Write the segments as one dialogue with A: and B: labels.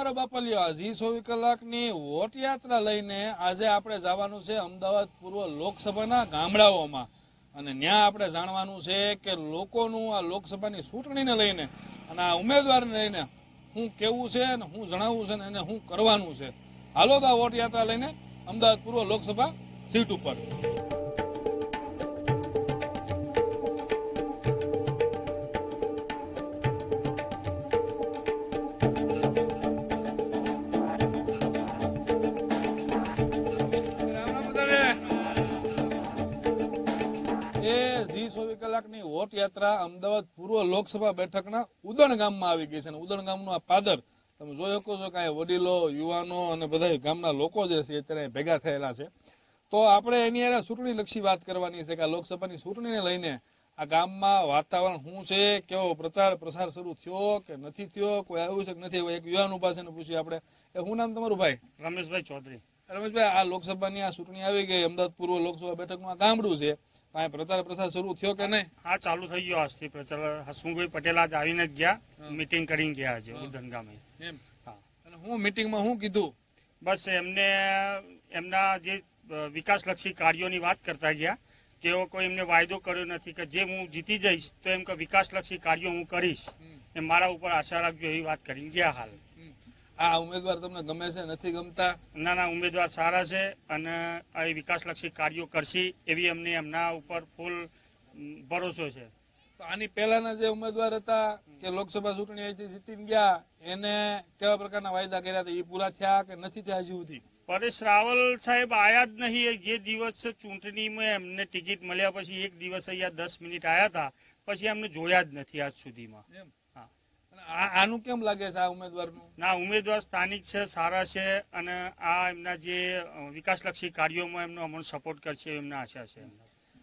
A: તમારો બાપલિયો હજી ચોવીસ કલાકની વોટ યાત્રા લઈને આજે આપણે જવાનું છે અમદાવાદ પૂર્વ લોકસભાના ગામડાઓમાં. અને ત્યાં આપણે જાણવાનું છે કે લોકોનું આ લોકસભાની ચૂંટણીને લઈને અને આ ઉમેદવારને લઈને શું કેવું છે અને શું જણાવવું છે ને એને શું કરવાનું છે. હાલો તો વોટ યાત્રા લઈને અમદાવાદ પૂર્વ લોકસભા સીટ ઉપર. યાત્રા અમદાવાદ પૂર્વ લોકસભા બેઠકના ઉદણ ગામમાં આવી ગઈ છે. અને ઉદણ ગામનું આ પાદર તમે જોઈ શકો છો કે અહીંયા વડીલો યુવાનો અને બધા ગામના લોકો જે છે અત્યારે ભેગા થયેલા છે. તો આપણે એની હારે ચૂંટણી લક્ષી વાત કરવાની છે કે આ લોકસભાની ચૂંટણીને લઈને આ ગામમાં વાતાવરણ શું છે કેવો પ્રચાર પ્રસાર શરૂ થયો કે નથી થયો કોઈ આવ્યું છે કે નથી એક યુવાન પાસે પૂછીએ આપણે. એ શું નામ તમારું ભાઈ?
B: રમેશભાઈ ચૌધરી.
A: રમેશભાઈ આ લોકસભાની આ ચૂંટણી આવી ગઈ. અમદાવાદ પૂર્વ લોકસભા બેઠકનું આ ગામડું છે. કાંઈ પ્રચાર પ્રસાર શરૂ થયો કે નહીં?
B: હા ચાલુ થઈ ગયો આજથી પ્રચાર હસમુભાઈ પટેલ આજ આવીને જ ગયા મીટિંગ કરીને ગયા આજે ઉદન ગામે.
A: એમ.
B: હા.
A: અને હું મીટિંગમાં હું કીધું?
B: બસ એમને એમના જે વિકાસલક્ષી કાર્યોની વાત કરતા ગયા. કે એવો કોઈ એમને વાયદો કર્યો નથી કે જે હું જીતી જઈશ તો એમ કે વિકાસલક્ષી કાર્યો હું કરીશ. એ મારા ઉપર આશા રાખજો એવી વાત કરીને ગયા હાલ.
A: આ ઉમેદવાર તમને ગમે છે નથી ગમતા?
B: ના ના ઉમેદવાર સારા છે અને આ વિકાસલક્ષી કાર્યો કરશે એવી અમને એમના ઉપર ફૂલ ભરોસો છે.
A: તો આની પહેલાના જે ઉમેદવાર હતા કે લોકસભા ચૂંટણી અહીંથી જીતીને ગયા એને કેવા પ્રકારના વાયદા કર્યા હતા? એ પૂરા થયા કે નથી થયા હજી સુધી?
B: પરેશ રાવલ સાહેબ આયા જ નહીં એ જે દિવસ ચૂંટણીમાં એમને ટિકિટ મળ્યા પછી એક દિવસ અહીંયા દસ મિનિટ આવ્યા હતા પછી એમને જોયા જ નથી આજ સુધીમાં.
A: એમ? આનું કેમ લાગે છે આ ઉમેદવારનું?
B: ના ઉમેદવાર સ્થાનિક છે સારા છે અને આ એમના જે વિકાસલક્ષી કાર્યોમાં એમનો અમને સપોર્ટ કરશે એમને આશા છે.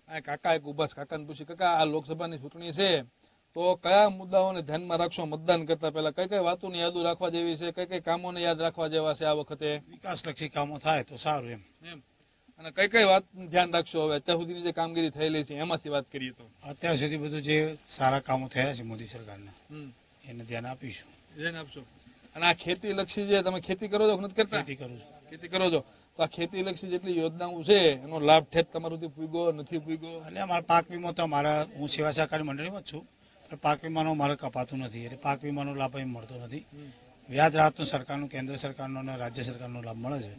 A: આ કાકા એક ઊભા કાકાને પૂછી કાકા આ લોકસભાની ચૂંટણી છે તો કયા મુદ્દાઓને ધ્યાનમાં રાખશો મતદાન કરતા પહેલા? કઈ કઈ વાતોની યાદો રાખવા જેવી છે? કઈ કઈ કામોને યાદ રાખવા જેવા છે આ વખતે?
C: વિકાસલક્ષી કામો થાય તો સારું એમ.
A: એમ. અને કઈ કઈ વાત ધ્યાન રાખશો હવે? અત્યાર સુધીની જે કામગીરી થયેલી છે એમાંથી વાત કરીએ તો.
C: અત્યાર સુધી બધું જે સારા કામો થયા છે મોદી સરકારના.
A: હમ.
C: એને ધ્યાન આપીશું.
A: ધ્યાન આપશો. અને આ ખેતી લક્ષી જે તમે ખેતી કરો છો નથી કરતા?
C: ખેતી કરું છું.
A: ખેતી કરો છો. તો આ ખેતી લક્ષી જેટલી યોજનાઓ છે એનો લાભ ઠેઠ તમારું પૂગ્યો નથી પૂગ્યો?
C: એટલે મારા પાક વીમો તો મારા હું સેવા સહકારી મંડળીમાં જ છું પણ પાક વીમાનો મારે કપાતું નથી. એટલે પાક વીમાનો લાભ અહીં મળતો નથી. વ્યાજ રાહતનો સરકારનું કેન્દ્ર સરકારનો અને રાજ્ય સરકારનો લાભ મળે છે.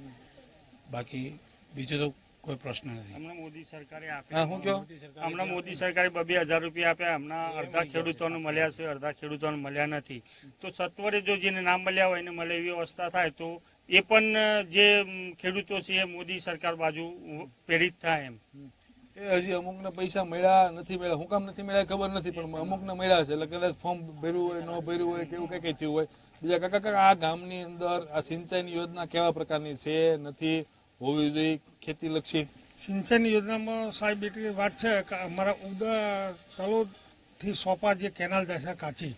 C: બાકી બીજું તો કોઈ પ્રશ્ન નથી.
B: હમણાં મોદી સરકારે આપ્યા
A: હું કહો?
B: હમણાં મોદી સરકારે બબે હજાર રૂપિયા આપ્યા હમણાં અડધા ખેડૂતોને મળ્યા છે અડધા ખેડૂતોને મળ્યા નથી. તો સત્વરે જો જેને ના મળ્યા હોય એને મળે એવી અવસ્થા થાય તો એ પણ જે ખેડૂતો છે એ મોદી સરકાર બાજુ પ્રેરિત થાય એમ.
A: એ હજી અમુકને પૈસા મળ્યા નથી મળ્યા. હું કામ નથી મળ્યા ખબર નથી પણ અમુકને મળ્યા છે. એટલે કદાચ ફોર્મ ભર્યું હોય ન ભર્યું હોય કેવું કઈ કઈ થયું હોય. બીજા કાકા કાકા આ ગામની અંદર આ સિંચાઈની યોજના કેવા પ્રકારની છે? નથી. હોવી જોઈએ ખેતી લક્ષી.
D: સિંચાઈની યોજનામાં સાહેબ એટલી વાત છે કે અમારા ઉદા તલોદથી સોપા જે કેનાલ જાય છે કાચી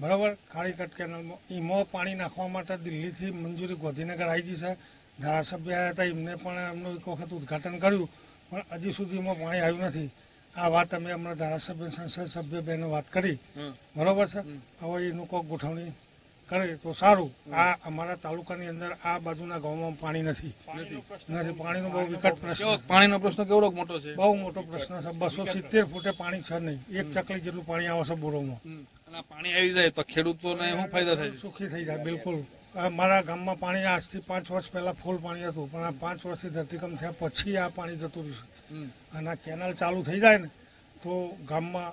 D: બરાબર? કાળીકટ કેનાલમાં એમાં પાણી નાખવા માટે દિલ્હીથી મંજૂરી ગોધીનગર આવી ગઈ છે. ધારાસભ્ય આવ્યા હતા એમને પણ એમનું એક વખત ઉદ્ઘાટન કર્યું પણ હજી સુધી એમાં પાણી આવ્યું નથી. આ વાત અમે હમણાં ધારાસભ્ય સંસદ સભ્ય બેનો વાત કરી. બરાબર છે? હવે એનું કોઈ ગોઠવણી કરે તો સારું. આ અમારા તાલુકાની અંદર આ બાજુના ગામમાં પાણી નથી. નથી. પાણીનો બહુ વિકટ પ્રશ્ન
A: પાણીનો પ્રશ્ન કેવડો મોટો છે?
D: બહુ મોટો પ્રશ્ન છે. બસો સિત્તેર ફૂટે પાણી છે નહીં. એક ચકલી જેટલું પાણી આવે છે બોરોમાં.
A: પાણી આવી જાય તો ખેડૂતોને શું ફાયદા થાય
D: સુખી થઈ જાય બિલકુલ. મારા ગામમાં પાણી આજથી પાંચ વર્ષ પહેલા ફૂલ પાણી હતું. પણ આ પાંચ વર્ષથી ધરતીકંપ થયા પછી આ પાણી જતું રહ્યું. છે. અને આ કેનાલ ચાલુ થઈ જાય ને તો ગામમાં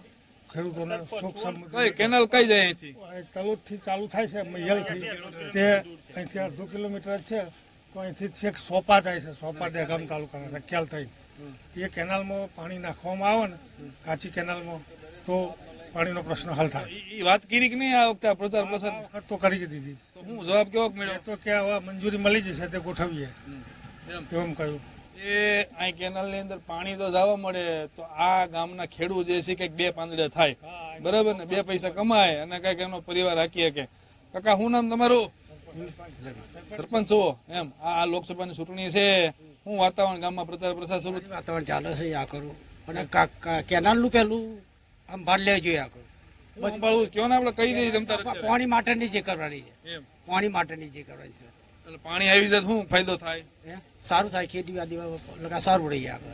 D: ખેડૂતોને સુખ
A: કઈ કેનાલ કઈ જાય અહીંથી?
D: તલોદથી ચાલુ થાય છે મૈયલથી તે અહીંથી અડધો કિલોમીટર છે તો અહીંથી છેક સોપા જાય છે સોપા દહેગામ તાલુકાના છે ખ્યાલ થઈ એ કેનાલમાં પાણી નાખવામાં આવે ને કાચી કેનાલમાં તો પાણીનો પ્રશ્ન હલ થાય.
A: એ વાત કરી કે નહીં આ વખતે આ પ્રચાર પ્રસાર?
D: વખત તો કરી દીધી.
A: હું જવાબ કેવો મળ્યો
D: તો કે હવે મંજૂરી મળી જશે તે ગોઠવીએ.
A: એમ
D: કહ્યું.
A: એ આ કેનાલની અંદર પાણી તો જવા મળે તો આ ગામના ખેડૂત જે છે કંઈક બે પાંદડે થાય. બરાબર ને? બે પૈસા કમાય અને કંઈક એનો પરિવાર રાખી શકે. કાકા હું નામ તમારું? સરપંચ છો એમ. આ લોકસભાની ચૂંટણી છે. હું વાતાવરણ ગામમાં પ્રચાર પ્રસાર શરૂ
E: વાતાવરણ ચાલે છે આ કરું. અને કેનાલનું કેનાલનું પેલું આમ ભાર લેવા જોઈએ આ કરું.
A: હું કયો ને આપણે કહી દઈએ.
E: પાણી માટેની જે કરવાની છે.
A: એમ.
E: પાણી માટેની જે કરવાની છે.
A: એટલે પાણી આવી જાય શું ફાયદો થાય?
E: હે? સારું થાય ખેતી વાદી લગા સારું રહી આગળ.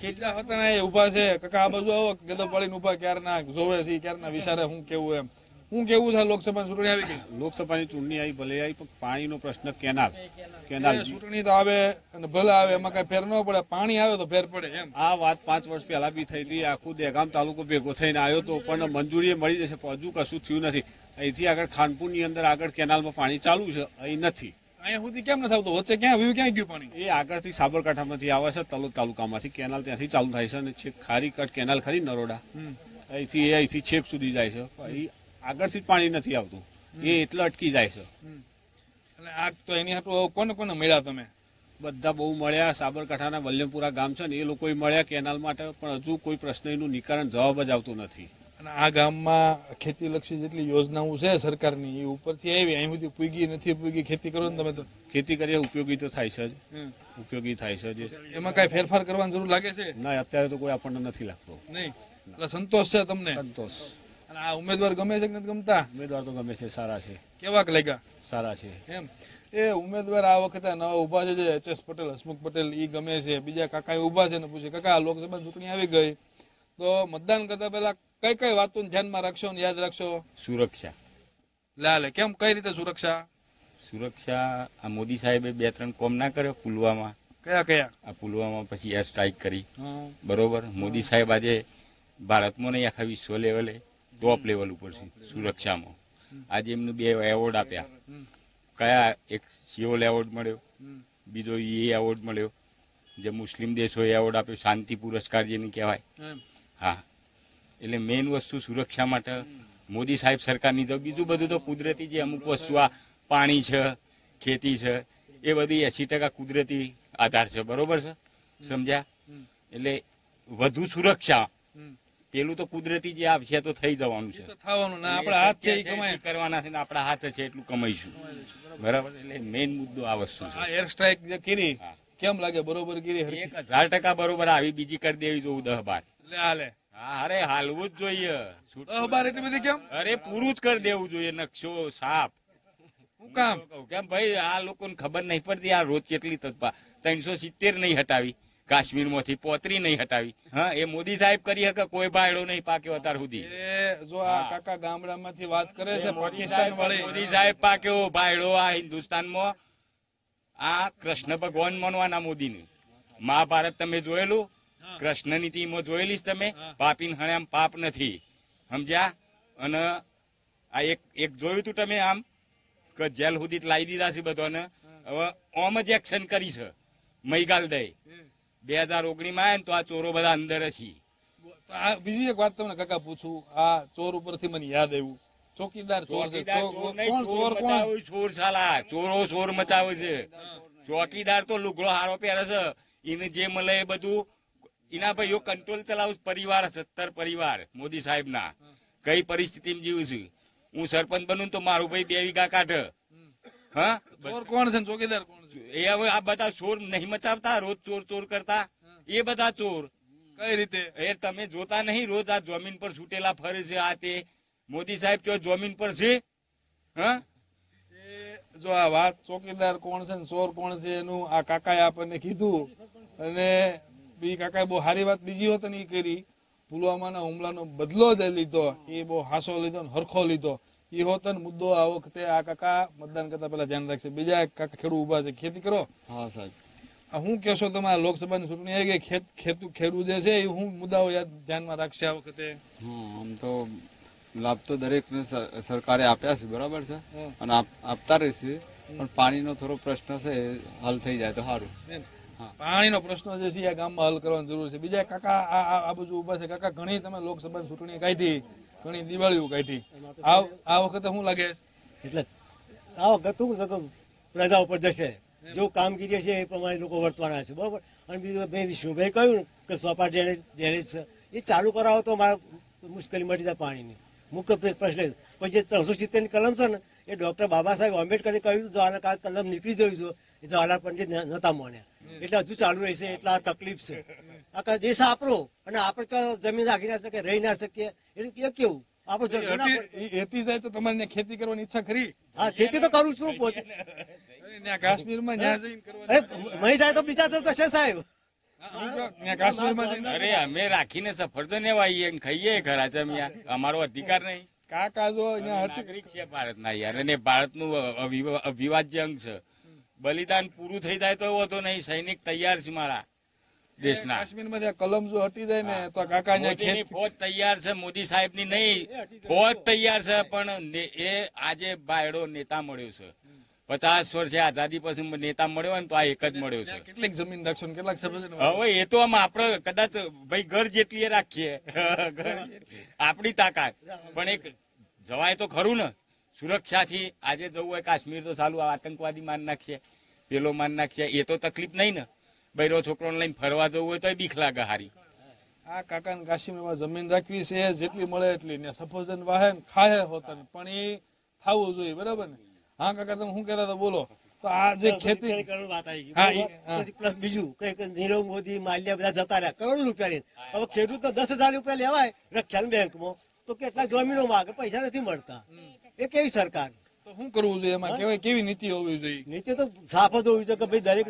A: કેટલા હતા ને એ ઊભા છે? કાકા આ બાજુ આવો ગદો પાડીને ઊભા ક્યારના જોવે છે ક્યારના વિચારે શું કેવું એમ? શું કેવું છે લોકસભા ચૂંટણી આવી ગઈ?
F: લોકસભાની ચૂંટણી આવી ભલે આવી પણ પાણીનો પ્રશ્ન કેનાલ કેનાલ.
A: ચૂંટણી તો આવે અને ભલે આવે એમાં કઈ ફેર ન પડે. પાણી આવે તો ફેર પડે એમ.
F: આ વાત પાંચ વર્ષ પહેલા બી થઈ હતી. આખું દેગામ તાલુકો ભેગો થઈને આવ્યો તો પણ મંજૂરી મળી જશે હજુ કશું થયું નથી. અહીંથી આગળ ખાનપુરની અંદર આગળ કેનાલમાં પાણી ચાલુ છે અહીં નથી.
A: અહીંયા સુધી કેમ નથી આવતું વચ્ચે ક્યાં આવ્યું ક્યાં ગયું પાણી?
F: એ આગળથી સાબરકાંઠામાંથી આવે છે તલોદ તાલુકામાંથી કેનાલ ત્યાંથી ચાલુ થાય છે અને છેક ખારી કટ કેનાલ ખરી નરોડા. અહીંથી એ અહીંથી છેક સુધી જાય છે. અહીં આગળથી પાણી નથી આવતું. એ એટલે અટકી જાય છે.
A: અને આ તો એની હાટુ કોને કોને મળ્યા તમે?
F: બધા બહુ મળ્યા. સાબરકાંઠાના વલ્લમપુરા ગામ છે ને એ લોકો મળ્યા કેનાલ માટે પણ હજુ કોઈ પ્રશ્નનું નિકારણ જવાબ જ આવતો નથી.
A: અને આ ગામમાં ખેતીલક્ષી જેટલી યોજનાઓ છે સરકારની એ ઉપરથી આવી. અહીં સુધી પૂગી નથી પૂગી ખેતી કરો ને તમે તો.
F: ખેતી કરીએ ઉપયોગી તો થાય છે જ. ઉપયોગી થાય છે જે.
A: એમાં કાંઈ ફેરફાર કરવાની જરૂર લાગે છે?
F: ના અત્યારે તો કોઈ આપણને નથી લાગતો.
A: નહીં. એટલે સંતોષ છે તમને?
F: સંતોષ.
A: અને આ ઉમેદવાર ગમે છે કે નથી ગમતા?
F: ઉમેદવાર તો ગમે છે સારા છે.
A: કેવાક લાગ્યા?
F: સારા છે.
A: એમ. એ ઉમેદવાર આ વખતે નવા ઊભા છે જે એચ એસ પટેલ હસમુખ પટેલ એ ગમે છે. બીજા કાકા ઊભા છે ને પૂછે કાકા લોકસભા ચૂંટણી આવી ગઈ. તો મતદાન કરતા પહેલા કઈ કઈ વાતો ધ્યાનમાં રાખશો ને યાદ રાખશો?
G: સુરક્ષા.
A: લાલે કેમ કઈ રીતે સુરક્ષા?
G: સુરક્ષા આ મોદી સાહેબે બે ત્રણ કોમ ના કર્યો પુલવામા.
A: કયા કયા?
G: આ પુલવામા પછી એર સ્ટ્રાઇક કરી. બરોબર? મોદી સાહેબ આજે ભારતમાં નહીં આખા વિશ્વ લેવલે ટોપ લેવલ ઉપર છે સુરક્ષામાં. આજે એમને બે એવોર્ડ આપ્યા. કયા એક સિઓલ એવોર્ડ મળ્યો? બીજો એ એવોર્ડ મળ્યો. જે મુસ્લિમ દેશોએ એવોર્ડ આપ્યો શાંતિ પુરસ્કાર જેને કહેવાય. હા. એટલે મેઇન વસ્તુ સુરક્ષા માટે મોદી સાહેબ સરકારની તો બીજું બધું તો કુદરતી જે અમુક વસ્તુ આ પાણી છે ખેતી છે એ બધી એસી ટકા કુદરતી આધાર છે. બરોબર છે? સમજ્યા? એટલે વધુ સુરક્ષા. પેલું તો કુદરતી જે આપશે તો થઈ જવાનું છે.
A: થવાનું આપણા હાથ છે
G: કરવાના છે ને આપણા હાથ છે એટલું કમાઈશું. બરાબર? એટલે મેઇન મુદ્દો આ વસ્તુ છે.
A: એર સ્ટ્રાઇક જે કરી કેમ લાગે? બરોબર કરી?
G: એક હજાર ટકા બરોબર આવી બીજી કરી દેવી જોઉં દહ બાર.
A: એટલે હાલે.
G: અરે હાલવું જ જોઈએ.
A: અખબાર એટલી બધી કેમ?
G: અરે પૂરું જ કરી દેવું જોઈએ નકશો સાપ.
A: હું કામ?
G: કેમ ભાઈ આ લોકોને ખબર નહીં પડતી આ રોજ કેટલી તત્પા ત્રણસો સિત્તેર નહીં હટાવી. કાશ્મીરમાંથી પોતરી નહીં હટાવી. હા એ મોદી સાહેબ કરી શકે કોઈ ભાયડો નહીં પાક્યો અત્યાર સુધી.
A: જો આ કાકા ગામડામાંથી વાત કરે છે
G: મોદી
A: પાકિસ્તાન
G: સાહેબ
A: વાળી.
G: મોદી સાહેબ પાક્યો ભાયડો આ હિન્દુસ્તાનમાં. આ કૃષ્ણ ભગવાન માનવાના મોદીને. મહાભારત તમે જોયેલું? કૃષ્ણ ટીમો જોયેલી છે તમે. પાપીન હણ્યામ પાપ નથી. સમજ્યા? અને આ એક એક જોયું તું તમે આમ? કે જેલ સુધી લાવી દીધા છે બધાને. હવે ઓમ જ એક્શન કરી છે. મૈગાલ દઈ. બે હજાર ઓગણીસમાં ને તો આ ચોરો બધા અંદર છે
A: બીજી એક વાત તમને કાકા પૂછું. આ ચોર ઉપરથી મને યાદ આવ્યું. ચોકીદાર ચોર છે.
G: ચોર
A: કોણ?
G: ચોર
A: ચોર કોણ?
G: ચોર સાલા ચોરો ચોર મચાવે છે. ચોકીદાર તો લુગડો હારો પહેરે છે. એને જે મળે એ બધું એના ભાઈઓ કંટ્રોલ ચલાવું પરિવાર સત્તર પરિવાર મોદી સાહેબ ના કઈ પરિસ્થિતિમાં જીવું છું? હું સરપંચ બનું તો મારું ભાઈ બે વીઘા કાઢ. હા?
A: કોણ છે ચોકીદાર કોણ છે?
G: એ હવે આ બધા ચોર નહીં મચાવતા રોજ ચોર ચોર કરતા. એ બધા ચોર.
A: કઈ રીતે?
G: એ તમે જોતા નહીં રોજ આ જમીન પર છૂટેલા ફરે છે આ તે. મોદી સાહેબ જો જમીન પર છે? હા?
A: જો આ વાત ચોકીદાર કોણ છે ચોર કોણ છે એનું આ કાકાએ આપણને કીધું. અને બી કાકાએ બહુ સારી વાત બીજી હોત ને એ કરી પુલવામાના હુમલાનો બદલો જ લીધો એ બહુ હાસો લીધો ને હરખો લીધો. એ હોત ને મુદ્દો આ વખતે આ કાકા મતદાન કરતા પહેલા ધ્યાન રાખશે. બીજા એક કાકા ખેડૂત ઊભા છે. ખેતી કરો.
H: હા સાહેબ.
A: હું કહેશો તમે લોકસભાની ચૂંટણી આવી ગઈ ખેત ખેતું ખેડૂત જે છે એ હું મુદ્દાઓ યાદ ધ્યાનમાં રાખશે આ વખતે?
H: આમ તો લાભ તો દરેકને ને સરકારે આપ્યા છે બરાબર છે? અને આપતા રહેશે. પણ પાણીનો થોડો પ્રશ્ન છે એ હલ થઈ જાય તો સારું.
A: પાણીનો પ્રશ્ન જે છે ગામમાં હલ કરવાની જરૂર છે. બીજા કાકા આ બાજુ ઊભા છે. કાકા, ઘણી તમે લોકસભાની ચૂંટણી કાઢી, ઘણી દિવાળીઓ કાઢી. આ વખતે શું લાગે?
I: એટલે આ વખત શું શકું પ્રજા ઉપર જશે. જો કામગીરી છે એ પ્રમાણે લોકો વર્તવાના છે. બરોબર? અને બીજું મેં વિષ્ણુભાઈ કહ્યું કે સોપા ડેરેજ ડેરેજ છે. એ ચાલુ કરાવો તો મારા મુશ્કેલી મટી જાય પાણીની. મુખ્ય પ્રશ્ન પછી જે ત્રણસો સિત્તેરની કલમ છે ને એ ડૉક્ટર બાબા સાહેબ આંબેડકરે કહ્યું આના કાળ કલમ નીકળી જવી છે એ જવાહરલાલ પંડિત નહોતા માન્યા એટલે હજુ ચાલુ રહેશે એટલે આ તકલીફ છે. આખા દેશ આપણો અને આપણે તો જમીન રાખી ના શકીએ રહી ના શકીએ. એટલે કે કેવું? આપણે જો
A: જાય તો તમારે ખેતી કરવાની ઈચ્છા ખરી?
I: હા ખેતી તો કરું છું પોતે.
A: કાશ્મીરમાં
I: કાશ્મીરમાં જાય તો બીજા તો થશે સાહેબ.
G: અરે અમે રાખીને સફરજન એવા આવીએ ખાઈએ ખરા જમ્યા અમારો અધિકાર નહીં.
A: કાકા જો
G: નાગરિક છે ભારતના યાર અને ભારતનું અવિભાજ્ય અંગ છે. બલિદાન પૂરું થઈ જાય તો એવો તો નહીં સૈનિક તૈયાર છે મારા દેશના.
A: કાશ્મીરમાં કલમ જો હટી જાય ને તો કાકા
G: મોદીની ફોજ તૈયાર છે મોદી સાહેબની નહીં ફોજ તૈયાર છે પણ એ આજે બાયડો નેતા મળ્યો છે. પચાસ વર્ષે આઝાદી પછી નેતા મળ્યો ને તો આ એક જ મળ્યો છે.
A: કેટલીક જમીન રાખશો કેટલાક
G: હવે એ તો આમ આપણે કદાચ ભાઈ ઘર જેટલી એ રાખીએ. આપણી તાકાત. પણ એક જવાય તો ખરું ને. સુરક્ષાથી આજે જવું હોય કાશ્મીર તો ચાલુ આતંકવાદી માન નાખશે પેલો માન નાખશે. એ તો તકલીફ નહીં ને. બૈરો છોકરોને લઈને ફરવા જવું હોય તો બીક લાગે હારી.
A: આ કાકા ને કાશ્મીરમાં જમીન રાખવી છે જેટલી મળે એટલી. ને સફરજન વાહે ખાય ખાહે હોતા પણ એ થવું જોઈએ બરાબર ને? હા કાકા તમે શું કહેતા બોલો. તો આ જે ખેતી
I: વાત આવી ગઈ. પ્લસ બીજું કઈ નીરવ મોદી માલ્યા બધા જતા રહ્યા કરોડો રૂપિયા લઈને. હવે ખેડૂત દસ હજાર રૂપિયા લેવાય રખ્યાલ બેંકમાં. તો કેટલા જમીનો માગે? પૈસા નથી મળતા. એ કેવી સરકાર?
A: તો શું કરવું જોઈએ? એમાં કેવાય કેવી નીતિ હોવી જોઈએ?
I: નીચે તો સાફ જ હોવી જોઈએ કે ભાઈ દરેક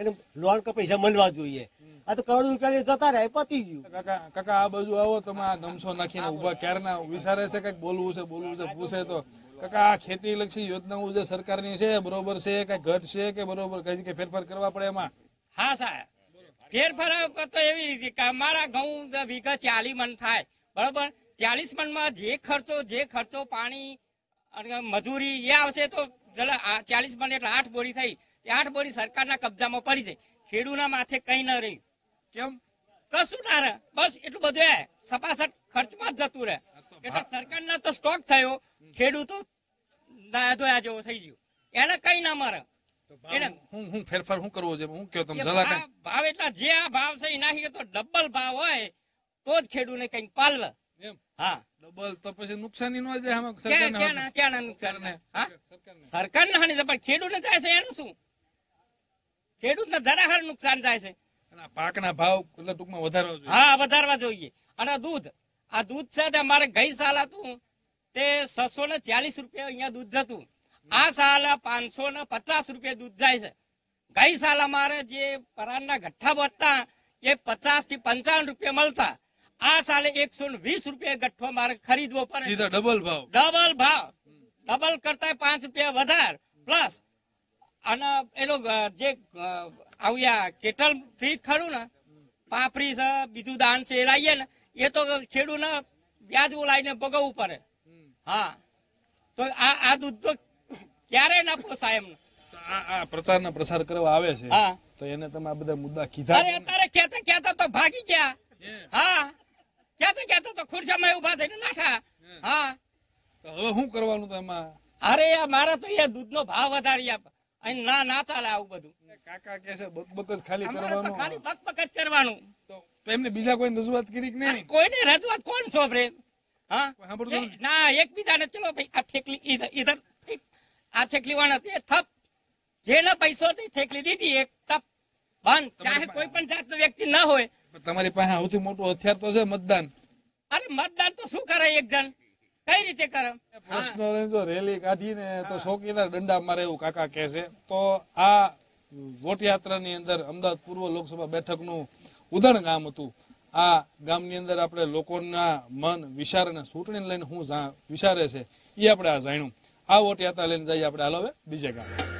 I: એને લોન કે પૈસા મળવા જોઈએ. આ તો કરોડ રૂપિયા જતા રહે પતી ગયું.
A: કાકા કાકા આ બાજુ આવો તમે આ ગમછો નાખીને ઊભા ક્યારના વિચારે છે કંઈક બોલવું છે બોલવું છે પૂછે તો. કાકા આ ખેતી લક્ષી યોજનાઓ જે સરકારની છે બરોબર છે કઈ ઘટ છે કે બરોબર? કઈ કે ફેરફાર કરવા પડે એમાં?
J: હા સાહેબ. ફેરફાર તો એવી રીતે કે અમારા ઘઉં વીઘા ચાલી મણ થાય બરોબર? ચાલીસ મણમાં જે ખર્ચો જે ખર્ચો પાણી અને મજૂરી એ આવશે તો ચાલીસ મણ એટલે આઠ બોરી થઈ. આઠ બોરી સરકારના કબજામાં પડી જાય. ખેડૂના માથે કઈ ન રહી.
A: કેમ?
J: કશું ના રહે. બસ એટલું બધું સપાસટ ખર્ચમાં જ જતું રહે. એટલે સરકારના તો સ્ટોક થયો. ખેડૂતો ના ધોયા જેવો થઈ ગયો. એને કઈ ના મારે.
A: હું હું ફેરફાર શું કરવો છે? હું કયો તમે
J: એ
A: કઈ
J: ભાવ ભાવ એટલા જે આ ભાવ છે એના તો ડબલ ભાવ હોય તો જ ખેડૂને કંઈક પાલવે. હા.
A: ડબલ તો પછી નુકસાની ન જાય આમાં સરકારને
J: ક્યાં ક્યાં નુકસાન?
A: સરકારને.
J: હા? સરકાર ના હાની છે પણ ખેડૂતને જાય છે એનું શું? ખેડૂતને જરાહર નુકસાન જાય છે.
A: અને આ પાકના ભાવ એટલે ટૂંકમાં વધારવા જોઈએ.
J: હા વધારવા જોઈએ. અને દૂધ. આ દૂધ છે તે અમારે ગઈ સાલ હતું. તે છસો ને ચાલીસ રૂપિયા અહીંયા દૂધ જતું. આ સાલ પાંચસો ને પચાસ રૂપિયા દૂધ જાય છે. ગઈ સાલ અમારે જે પરાણના ગઠ્ઠા વધતા એ પચાસથી પંચાવન રૂપિયા મળતા. આ સાલે એકસો ને વીસ રૂપિયા ગઠ્ઠો મારે ખરીદવો પડે
A: ડબલ ભાવ.
J: ડબલ ભાવ. ડબલ કરતા પાંચ રૂપિયા વધાર. પ્લસ અને એનો જે આવ્યા કેટલ ફીટ ખરું ને પાપરી છે બીજું દાન છે એ લાવીએ ને એ તો ખેડૂને વ્યાજ લાવીને ભોગવવું પડે. હા. તો આ આ દૂધ તો ક્યારે ના પોસાય
A: એમ આ પ્રચારના પ્રસાર કરવા આવે છે.
J: હા.
A: તો એને તમે આ બધા મુદ્દા કીધા?
J: અરે અત્યારે કહેતા કહેતા તો ભાગી ગયા. હા. કહેતા કહેતા તો ખુરશામાં ઊભા થઈને નાઠા. હા.
A: તો હવે શું કરવાનું તો એમાં?
J: અરે આ મારા તો એ દૂધનો ભાવ વધારી આપ. અહીં ના ના ચાલે આવું બધું.
A: કાકા કે છે બકબક જ ખાલી કરવાનું.
J: ખાલી બકબક જ કરવાનું.
A: તો તો એમને બીજા કોઈ રજૂઆત કરી કે નહીં?
J: કોઈને રજૂઆત કોણ સોંપરે હા? ના એકબીજાને ચલો ભાઈ આ થેકલી ઈધર ઈધર આ થેકલી વાળા તે થપ. જેને પૈસો થી દીધી એક તપ બંધ. ચાહે કોઈ પણ જાતનો વ્યક્તિ ના હોય.
A: તમારી પાસે સૌથી મોટું હથિયાર તો છે મતદાન.
J: અરે મતદાન તો શું કરે એક જણ કઈ રીતે કરે?
A: પ્રશ્ન જો રેલી કાઢીને તો ચોકીદાર દંડા મારે એવું કાકા કહે છે. તો આ વોટ યાત્રાની અંદર અમદાવાદ પૂર્વ લોકસભા બેઠકનું ઉદણ ગામ હતું. આ ગામની અંદર આપણે લોકોના મન, વિચાર અને ચૂંટણીને લઈને શું વિચારે છે. એ આપણે આ જાણ્યું. આ વોટ યાત્રા લઈને જઈએ આપણે. હાલ હવે, બીજે ગામ.